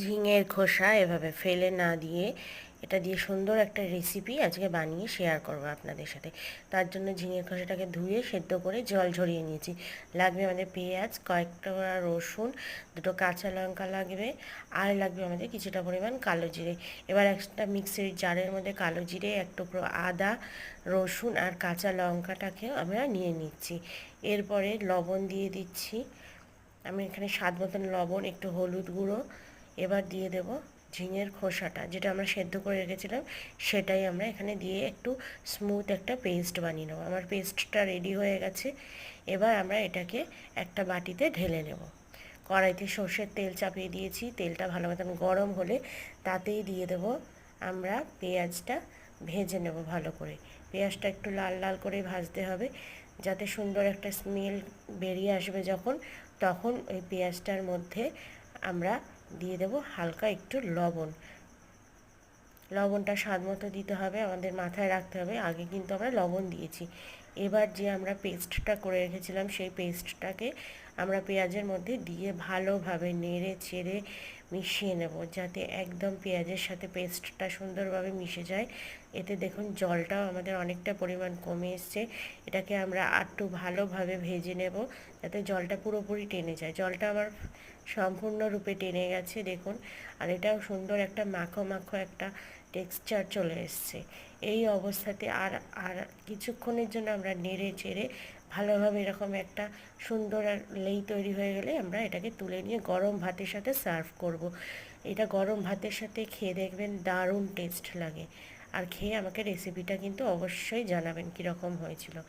ঝিঙের খোসা এভাবে ফেলে না দিয়ে এটা দিয়ে সুন্দর একটা রেসিপি আজকে বানিয়ে শেয়ার করব আপনাদের সাথে। তার জন্য ঝিঙের খোসাটাকে ধুয়ে সেদ্ধ করে জল ঝরিয়ে নিয়েছি। লাগবে আমাদের পেঁয়াজ, কয়েকটা রসুন, দুটো কাঁচা লঙ্কা লাগবে, আর লাগবে আমাদের কিছুটা পরিমাণ কালো জিরে। এবার একটা মিক্সির জারের মধ্যে কালো জিরে, এক টুকরো আদা, রসুন আর কাঁচা লঙ্কাটাকেও আমরা নিয়ে নিচ্ছি। এরপরে লবণ দিয়ে দিচ্ছি। আমি এখানে স্বাদ মতন লবণ, একটু হলুদ গুঁড়ো এবার দিয়ে দেব ঝিঙের খোসাটা, যেটা আমরা সেদ্ধ করে রেখেছিলাম, সেটাই আমরা এখানে দিয়ে একটু স্মুথ একটা পেস্ট বানিয়ে নেব। আমার পেস্টটা রেডি হয়ে গেছে। এবার আমরা এটাকে একটা বাটিতে ঢেলে নেব। কড়াইতে সর্ষের তেল চাপিয়ে দিয়েছি। তেলটা ভালো মতন গরম হলে তাতেই দিয়ে দেব আমরা পেঁয়াজটা ভেজে নেব ভালো করে। পেঁয়াজটা একটু লাল লাল করে ভাজতে হবে, যাতে সুন্দর একটা স্মেল বেরিয়ে আসবে যখন, তখন ওই পেঁয়াজটার মধ্যে আমরা দিয়ে দেব হালকা একটু লবণ। লবণটা স্বাদ মতো দিতে হবে, আমাদের মাথায় রাখতে হবে। আগে কিন্তু আমরা লবণ দিয়েছি। এবার যে আমরা পেস্টটা করে রেখেছিলাম, সেই পেস্টটাকে আমরা পেঁয়াজের মধ্যে দিয়ে ভালোভাবে নেড়ে চেড়ে মিশিয়ে নেব, যাতে একদম পেঁয়াজের সাথে পেস্টটা সুন্দরভাবে মিশে যায়। এতে দেখুন জলটাও আমাদের অনেকটা পরিমাণ কমে এসছে। এটাকে আমরা আরটু ভালোভাবে ভেজে নেব, যাতে জলটা পুরোপুরি টেনে যায়। জলটা আমার সম্পূর্ণরূপে টেনে গেছে, দেখুন। আর এটাও সুন্দর একটা মাখো মাখো একটা টেক্সচার চলে এসছে। এই অবস্থাতে আর আর কিছুক্ষণের জন্য আমরা নেড়ে চেড়ে ভালোভাবে এরকম একটা সুন্দর লেই তৈরি হয়ে গেলে আমরা এটাকে তুলে নিয়ে গরম ভাতের সাথে সার্ভ করব। এটা গরম ভাতের সাথে খেয়ে দেখবেন দারুণ টেস্ট লাগে। আর খেয়ে আমাকে রেসিপিটা কিন্তু অবশ্যই জানাবেন কীরকম হয়েছিল।